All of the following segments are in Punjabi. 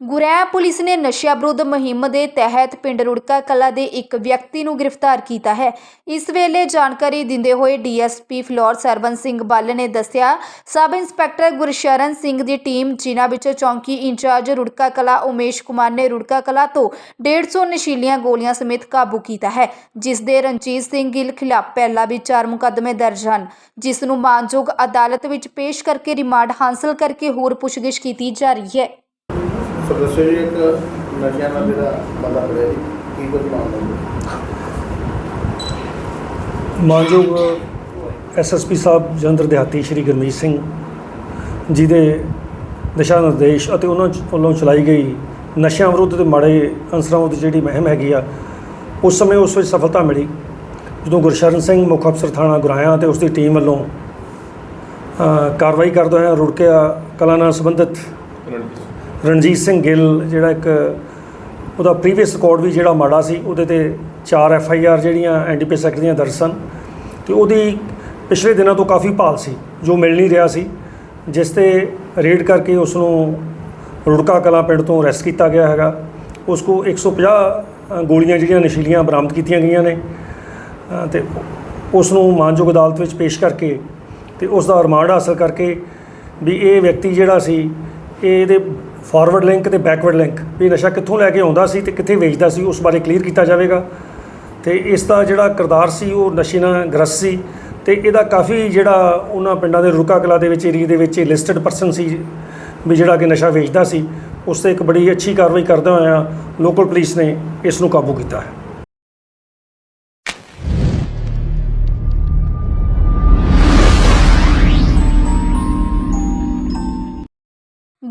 ਗੁਰੈਆ ਪੁਲਿਸ ਨੇ ਨਸ਼ਿਆਂ ਵਿਰੁੱਧ ਮੁਹਿੰਮ ਦੇ ਤਹਿਤ ਪਿੰਡ ਰੁੜਕਾ ਕਲਾ ਦੇ ਇੱਕ ਵਿਅਕਤੀ ਨੂੰ ਗ੍ਰਿਫਤਾਰ ਕੀਤਾ ਹੈ। ਇਸ ਵੇਲੇ ਜਾਣਕਾਰੀ ਦਿੰਦੇ ਹੋਏ ਡੀਐਸਪੀ ਫਲੋਰ ਸਰਵਨ ਸਿੰਘ ਬੱਲ ਨੇ ਦੱਸਿਆ, ਸਬ ਇੰਸਪੈਕਟਰ ਗੁਰਸ਼ਰਨ ਸਿੰਘ ਦੀ ਟੀਮ, ਜਿਨ੍ਹਾਂ ਵਿੱਚ ਚੌਂਕੀ ਇੰਚਾਰਜ ਰੁੜਕਾ ਕਲਾ ਉਮੇਸ਼ ਕੁਮਾਰ ਨੇ ਰੁੜਕਾ ਕਲਾ ਤੋਂ 150 ਨਸ਼ੀਲੀਆਂ ਗੋਲੀਆਂ ਸਮੇਤ ਕਾਬੂ ਕੀਤਾ ਹੈ, ਜਿਸ ਦੇ ਰਣਜੀਤ ਸਿੰਘ ਗਿੱਲ ਖਿਲਾਫ ਪਹਿਲਾਂ ਵੀ ਚਾਰ ਮੁਕੱਦਮੇ ਦਰਜ ਹਨ, ਜਿਸ ਨੂੰ ਮਾਨਯੋਗ ਅਦਾਲਤ ਵਿੱਚ ਪੇਸ਼ ਕਰਕੇ ਰਿਮਾਂਡ ਹਾਸਲ ਕਰਕੇ ਹੋਰ ਪੁੱਛਗਿੱਛ ਕੀਤੀ ਜਾ ਰਹੀ ਹੈ। ਸੋ ਦੱਸੋ ਜੀ ਇੱਕ ਨਸ਼ਿਆਂ ਦਾ ਜਿਹੜਾ ਬੰਦਾ ਫੜਿਆ ਜੀ ਕੀ ਕੁਝ ਮਾਮਲਾ ਮਾਨਯੋਗ ਐਸਐਸਪੀ ਸਾਹਿਬ ਜਲੰਧਰ ਦਿਹਾਤੀ ਸ਼੍ਰੀ ਗੁਰਮੀਤ ਸਿੰਘ ਜੀ ਦੇ ਦਿਸ਼ਾ ਨਿਰਦੇਸ਼ ਅਤੇ ਉਹਨਾਂ ਚ- ਵੱਲੋਂ ਚਲਾਈ ਗਈ ਨਸ਼ਿਆਂ ਵਿਰੁੱਧ ਤੇ ਮਾੜੇ ਅਨਸਰਾਂ ਵਿਰੁੱਧ ਜਿਹੜੀ ਮੁਹਿੰਮ ਹੈਗੀ ਆ ਉਸ ਸਮੇਂ ਉਸ ਵਿੱਚ ਸਫਲਤਾ ਮਿਲੀ। ਜਦੋਂ ਗੁਰਸ਼ਰਨ ਸਿੰਘ ਮੁੱਖ ਅਫਸਰ ਥਾਣਾ ਗੁਰਾਇਆ ਤੇ ਉਸ ਦੀ ਟੀਮ ਵੱਲੋਂ ਅ, ਕਾਰਵਾਈ ਕਰਦੇ ਹੋਏ ਰੁੜਕਿਆ ਕਲਾ ਨਾਲ ਸੰਬੰਧਿਤ ਰਣਜੀਤ ਰਣਜੀਤ ਸਿੰਘ ਗਿੱਲ ਜਿਹੜਾ ਇੱਕ ਉਹਦਾ ਪ੍ਰੀਵੀਅਸ ਰਿਕਾਰਡ ਵੀ ਜਿਹੜਾ ਮਾੜਾ ਸੀ ਉਹਦੇ ਤੇ ਚਾਰ ਐਫ ਆਈ ਆਰ ਜਿਹੜੀਆਂ ਐਨਡੀਪੀਐਸ ਐਕਟ ਦੀਆਂ ਦਰਜ ਸਨ। ਤੇ ਉਹਦੀ ਪਿਛਲੇ ਦਿਨਾਂ ਤੋਂ ਕਾਫੀ ਭਾਲ ਸੀ ਜੋ ਮਿਲ ਨਹੀਂ ਰਿਹਾ ਸੀ ਜਿਸ ਤੇ ਰੇਡ ਕਰਕੇ ਉਸ ਨੂੰ ਰੁੜਕਾ ਕਲਾਂ ਪਿੰਡ ਤੋਂ ਅਰੈਸਟ ਕੀਤਾ ਗਿਆ ਹੈਗਾ। ਉਸ ਕੋ 150 ਅ, ਗੋਲੀਆਂ ਜਿਹੜੀਆਂ ਨਸ਼ੀਲੀਆਂ ਬਰਾਮਦ ਕੀਤੀਆਂ ਗਈਆਂ ਨੇ। ਅ, ਤੇ ਉਸ ਨੂੰ ਮਾਨਯੋਗ ਅਦਾਲਤ ਵਿੱਚ ਪੇਸ਼ ਕਰਕੇ ਤੇ ਉਸ ਦਾ ਰਿਮਾਂਡ ਹਾਸਲ ਕਰਕੇ ਵੀ ਇਹ ਵਿਅਕਤੀ ਜਿਹੜਾ ਸੀ ਇਹ ਇਹਦੇ ਫਾਰਵਰਡ ਲਿੰਕ ਤੇ ਬੈਕਵਰਡ ਲਿੰਕ ਵੀ ਨਸ਼ਾ ਕਿੱਥੋਂ ਲੈ ਕੇ ਆਉਂਦਾ ਸੀ ਤੇ ਕਿੱਥੇ ਵੇਚਦਾ ਸੀ, ਉਸ ਬਾਰੇ ਕਲੀਅਰ ਕੀਤਾ ਜਾਵੇਗਾ। ਤੇ ਇਸ ਦਾ ਜਿਹੜਾ ਕਿਰਦਾਰ ਸੀ, ਉਹ ਨਸ਼ੇ ਨਾਲ ਗ੍ਰਸਤ ਸੀ। ਤੇ ਇਹਦਾ ਕਾਫੀ ਜਿਹੜਾ ਉਹਨਾਂ ਪਿੰਡਾਂ ਦੇ ਰੁਕਾ ਕਲਾ ਦੇ ਵਿੱਚ ਏਰੀਆ ਦੇ ਵਿੱਚ ਲਿਸਟਡ ਪਰਸਨ ਸੀ, ਵੀ ਜਿਹੜਾ ਕਿ ਨਸ਼ਾ ਵੇਚਦਾ ਸੀ। ਉਸ ਤੇ ਇੱਕ ਬੜੀ ਅੱਛੀ ਕਾਰਵਾਈ ਕਰਦੇ ਹੋਇਆ ਲੋਕਲ ਪੁਲਿਸ ਨੇ ਇਸ ਨੂੰ ਕਾਬੂ ਕੀਤਾ ਹੈ।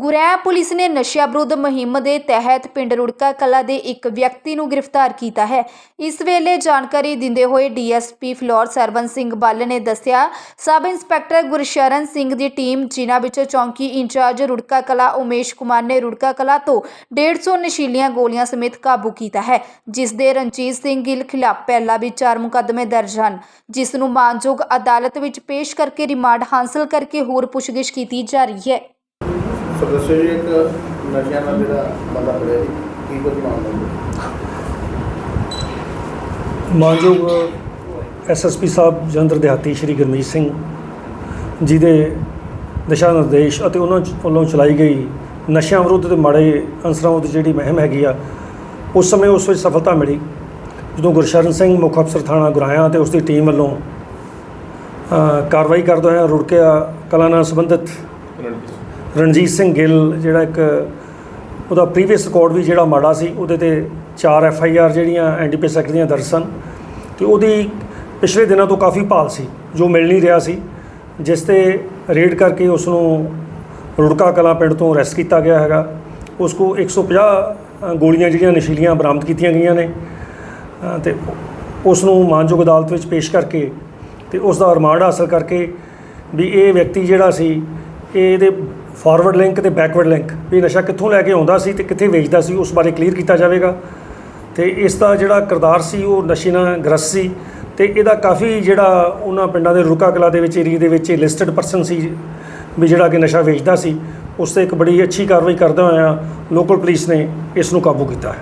ਗੁਰੈਆ ਪੁਲਿਸ ਨੇ ਨਸ਼ਿਆਂ ਵਿਰੁੱਧ ਮੁਹਿੰਮ ਦੇ ਤਹਿਤ ਪਿੰਡ ਰੁੜਕਾ ਕਲਾ ਦੇ ਇੱਕ ਵਿਅਕਤੀ ਨੂੰ ਗ੍ਰਿਫਤਾਰ ਕੀਤਾ ਹੈ। ਇਸ ਵੇਲੇ ਜਾਣਕਾਰੀ ਦਿੰਦੇ ਹੋਏ ਡੀਐਸਪੀ ਫਲੋਰ ਸਰਵਨ ਸਿੰਘ ਬੱਲ ਨੇ ਦੱਸਿਆ, ਸਬ ਇੰਸਪੈਕਟਰ ਗੁਰਸ਼ਰਨ ਸਿੰਘ ਦੀ ਟੀਮ ਜਿਨ੍ਹਾਂ ਵਿੱਚ ਚੌਂਕੀ ਇੰਚਾਰਜ ਰੁੜਕਾ ਕਲਾ ਉਮੇਸ਼ ਕੁਮਾਰ ਨੇ ਰੁੜਕਾ ਕਲਾ ਤੋਂ 150 ਨਸ਼ੀਲੀਆਂ ਗੋਲੀਆਂ ਸਮੇਤ ਕਾਬੂ ਕੀਤਾ ਹੈ, ਜਿਸ ਦੇ ਰਣਜੀਤ ਸਿੰਘ ਗਿੱਲ ਖਿਲਾਫ ਪਹਿਲਾਂ ਵੀ ਚਾਰ ਮੁਕੱਦਮੇ ਦਰਜ ਹਨ, ਜਿਸ ਨੂੰ ਮਾਨਯੋਗ ਅਦਾਲਤ ਵਿੱਚ ਪੇਸ਼ ਕਰਕੇ ਰਿਮਾਂਡ ਹਾਸਲ ਕਰਕੇ ਹੋਰ ਪੁੱਛਗਿੱਛ ਕੀਤੀ ਜਾ ਰਹੀ ਹੈ। ਸੋ ਦੱਸੋ ਜੀ, ਇੱਕ ਨਸ਼ਿਆਂ ਦਾ ਜਿਹੜਾ ਬੰਦਾ ਫੜਿਆ ਜੀ, ਕੀ ਕੁਝ ਮਾਮਲਾ ਮਾਨਯੋਗ ਐਸਐਸਪੀ ਸਾਹਿਬ ਜਲੰਧਰ ਦਿਹਾਤੀ ਸ਼੍ਰੀ ਗੁਰਮੀਤ ਸਿੰਘ ਜੀ ਦੇ ਦਿਸ਼ਾ ਨਿਰਦੇਸ਼ ਅਤੇ ਉਹਨਾਂ ਵੱਲੋਂ ਚਲਾਈ ਗਈ ਨਸ਼ਿਆਂ ਵਿਰੁੱਧ ਤੇ ਮਾੜੇ ਅਨਸਰਾਂ ਵਿਰੁੱਧ ਜਿਹੜੀ ਮੁਹਿੰਮ ਹੈਗੀ ਆ, ਉਸ ਸਮੇਂ ਉਸ ਵਿੱਚ ਸਫਲਤਾ ਮਿਲੀ। ਜਦੋਂ ਗੁਰਸ਼ਰਨ ਸਿੰਘ ਮੁੱਖ ਅਫਸਰ ਥਾਣਾ ਗੁਰਾਇਆ ਤੇ ਉਸ ਦੀ ਟੀਮ ਵੱਲੋਂ ਕਾਰਵਾਈ ਕਰਦੇ ਹੋਏ ਰੁੜਕਿਆ ਕਲਾ ਨਾਲ ਸੰਬੰਧਿਤ ਰਣਜੀਤ ਸਿੰਘ ਗਿੱਲ ਜਿਹੜਾ ਇੱਕ ਉਹਦਾ ਪ੍ਰੀਵੀਅਸ ਰਿਕਾਰਡ ਵੀ ਜਿਹੜਾ ਮਾੜਾ ਸੀ ਉਹਦੇ ਤੇ ਚਾਰ ਐਫ ਆਈ ਆਰ ਜਿਹੜੀਆਂ ਐਨਡੀਪੀਐਸ ਐਕਟ ਦੀਆਂ ਦਰਜ ਸਨ ਤੇ ਉਹਦੀ ਪਿਛਲੇ ਦਿਨਾਂ ਤੋਂ ਕਾਫੀ ਭਾਲ ਸੀ ਜੋ ਮਿਲ ਨਹੀਂ ਰਿਹਾ ਸੀ ਜਿਸ ਤੇ ਰੇਡ ਕਰਕੇ ਉਸ ਨੂੰ ਰੁੜਕਾ ਕਲਾਂ ਪਿੰਡ ਤੋਂ ਅਰੈਸਟ ਕੀਤਾ ਗਿਆ ਹੈਗਾ। ਉਸ ਕੋ 150 ਅ, ਗੋਲੀਆਂ ਜਿਹੜੀਆਂ ਨਸ਼ੀਲੀਆਂ ਬਰਾਮਦ ਕੀਤੀਆਂ ਗਈਆਂ ਨੇ ਅ, ਤੇ ਉਸ ਨੂੰ ਮਾਨਯੋਗ ਅਦਾਲਤ ਵਿੱਚ ਪੇਸ਼ ਕਰਕੇ ਤੇ ਉਸ ਦਾ ਰਿਮਾਂਡ ਹਾਸਲ ਕਰਕੇ ਵੀ ਇਹ ਵਿਅਕਤੀ ਜਿਹੜਾ ਸੀ ਇਹ ਇਹਦੇ ਫਾਰਵਰਡ ਲਿੰਕ ਤੇ ਬੈਕਵਰਡ ਲਿੰਕ ਵੀ ਨਸ਼ਾ ਕਿੱਥੋਂ ਲੈ ਕੇ ਆਉਂਦਾ ਸੀ ਤੇ ਕਿੱਥੇ ਵੇਚਦਾ ਸੀ, ਉਸ ਬਾਰੇ ਕਲੀਅਰ ਕੀਤਾ ਜਾਵੇਗਾ। ਤੇ ਇਸ ਦਾ ਜਿਹੜਾ ਕਿਰਦਾਰ ਸੀ, ਉਹ ਨਸ਼ੇ ਨਾਲ ਗ੍ਰਸਤ ਸੀ ਤੇ ਇਹਦਾ ਕਾਫੀ ਜਿਹੜਾ ਉਹਨਾਂ ਪਿੰਡਾਂ ਦੇ ਰੁਕਾ ਕਲਾ ਦੇ ਵਿੱਚ ਏਰੀਆ ਦੇ ਵਿੱਚ ਲਿਸਟਡ ਪਰਸਨ ਸੀ, ਵੀ ਜਿਹੜਾ ਕਿ ਨਸ਼ਾ ਵੇਚਦਾ ਸੀ, ਉਸ ਤੇ ਇੱਕ ਬੜੀ ਅੱਛੀ ਕਾਰਵਾਈ ਕਰਦੇ ਹੋਇਆ ਲੋਕਲ ਪੁਲਿਸ ਨੇ ਇਸ ਨੂੰ ਕਾਬੂ ਕੀਤਾ ਹੈ।